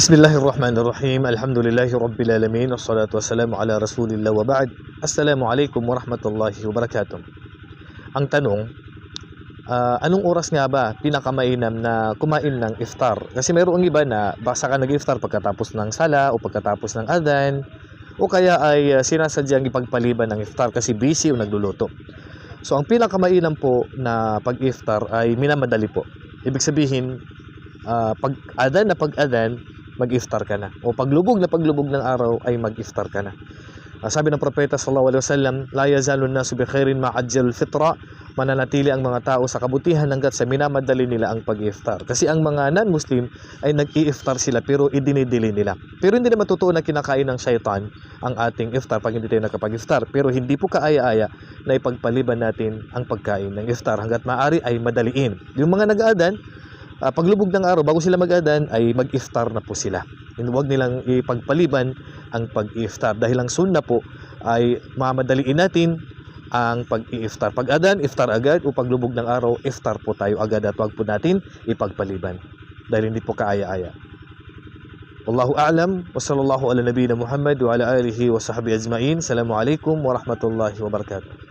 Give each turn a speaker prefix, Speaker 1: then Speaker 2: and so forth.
Speaker 1: Bismillahirrahmanirrahim. Alhamdulillahi Rabbil Alamin. Wassalatu wassalamu ala Rasulillah wa ba'd. Assalamualaikum warahmatullahi wabarakatuh. Ang tanong, ah, anong oras nga ba pinakamainam na kumain ng iftar? Kasi mayroong iba na basta ka nag-iftar pagkatapos ng sala o pagkatapos ng adan o kaya ay ah, sinasadyang ipagpaliban ng iftar kasi busy o nagluluto. So ang pinakamainam po na pag-iftar ay minamadali po. Ibig sabihin, ah, pag adan na pag adan, mag-iftar ka na. O paglubog na paglubog ng araw ay mag-iftar ka na. Ah, sabi ng propeta sallallahu alaihi wasallam, la yazalu nasu bi khairin ma'ajjal fitra, mananatili ang mga tao sa kabutihan hanggat sa minamadali nila ang pag-iftar. Kasi ang mga non-Muslim ay nag-i-iftar sila pero idinidili nila. Pero hindi naman totoo na kinakain ng shaitan ang ating iftar pag hindi tayo nakapag-iftar. Pero hindi po kaaya-aya na ipagpaliban natin ang pagkain ng iftar hanggat maaari ay madaliin. Yung mga nag-aadan, Ah, paglubog ng araw, bago sila mag-adan, ay mag-iftar na po sila. And huwag nilang ipagpaliban ang pag-iftar. Dahil ang sunna po ay mamadaliin natin ang pag-iftar. Pag-adan, iftar agad. O paglubog ng araw, iftar po tayo agad. At huwag po natin ipagpaliban. Dahil hindi po kaaya-aya. Wallahu a'lam wa sallallahu ala nabiyina Muhammad wa ala alihi wa sahbihi ajma'in. Assalamualaikum warahmatullahi wabarakatuh.